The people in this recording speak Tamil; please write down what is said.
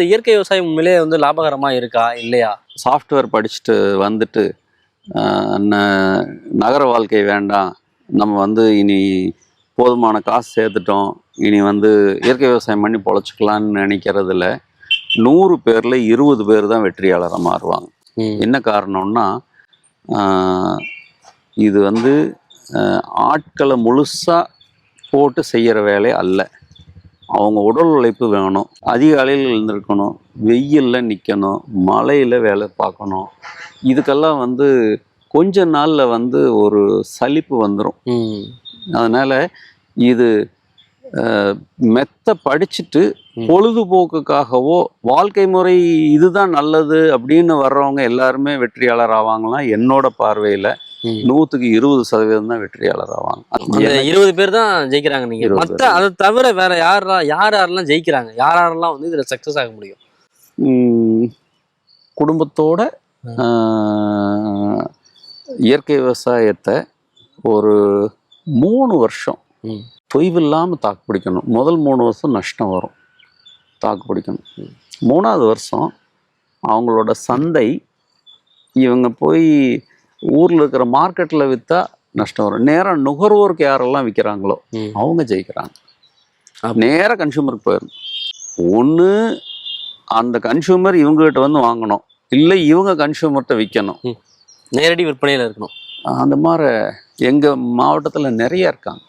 இந்த இயற்கை விவசாயம் உண்மையிலேயே வந்து லாபகரமா இருக்கா இல்லையா? சாஃப்ட்வேர் படிச்சுட்டு வந்துட்டு நகர வாழ்க்கை வேண்டாம். நம்ம வந்து இனி போதுமான காசு சேர்த்துட்டோம். இனி வந்து இயற்கை விவசாயம் பண்ணி பொழைச்சிக்கலான்னு நினைக்கிறதுல நூறு பேரில் இருபது பேர் தான் வெற்றியாளராக மாறுவாங்க. என்ன காரணம்னா இது வந்து ஆட்களை முழுசாக போட்டு செய்கிற வேலை அல்ல. அவங்க உடல் உழைப்பு வேணும் அதிகாலையில் எழுந்திருக்கணும் வெயிலில் நிற்கணும் மழையில் வேலை பார்க்கணும் இதுக்கெல்லாம் வந்து கொஞ்ச நாளில் வந்து ஒரு சலிப்பு வந்துடும். அதனால் இது மெத்த படிச்சுட்டு. பொழுதுபோக்குக்காகவோ வாழ்க்கை முறை இதுதான் நல்லது அப்படின்னு வர்றவங்க எல்லாருமே வெற்றியாளர் ஆவாங்களாம் என்னோட பார்வையில். நூற்றுக்கு இருபது சதவீதம் தான் வெற்றியாளர் ஆவாங்க. இருபது பேர் தான் ஜெயிக்கிறாங்க நீங்க. பேர். அதை தவிர வேற யார் யார் யாரெல்லாம் ஜெயிக்கிறாங்க? யார் யாரெல்லாம் வந்து இதுல சக்சஸ் ஆக முடியும்? குடும்பத்தோட இயற்கை விவசாயத்தை ஒரு மூணு வருஷம். தொய்வில்லாமல் தாக்கு பிடிக்கணும். முதல் மூணு வருஷம் நஷ்டம் வரும். தாக்கு பிடிக்கணும். மூணாவது வருஷம் அவங்களோட சந்தை இவங்க போய் ஊரில் இருக்கிற மார்க்கெட்டில் விற்றா நஷ்டம் வரும். நேராக நுகர்வோருக்கு யாரெல்லாம் விற்கிறாங்களோ. அவங்க ஜெயிக்கிறாங்க. நேராக கன்சூமருக்கு போயிடணும். ஒன்று அந்த கன்சூமர் இவங்ககிட்ட வந்து வாங்கணும். இல்லை இவங்க கன்சூமர்கிட்ட விற்கணும் நேரடி விற்பனையில இருக்கணும். அந்த மாதிரி எங்கள் மாவட்டத்தில் நிறைய இருக்காங்க.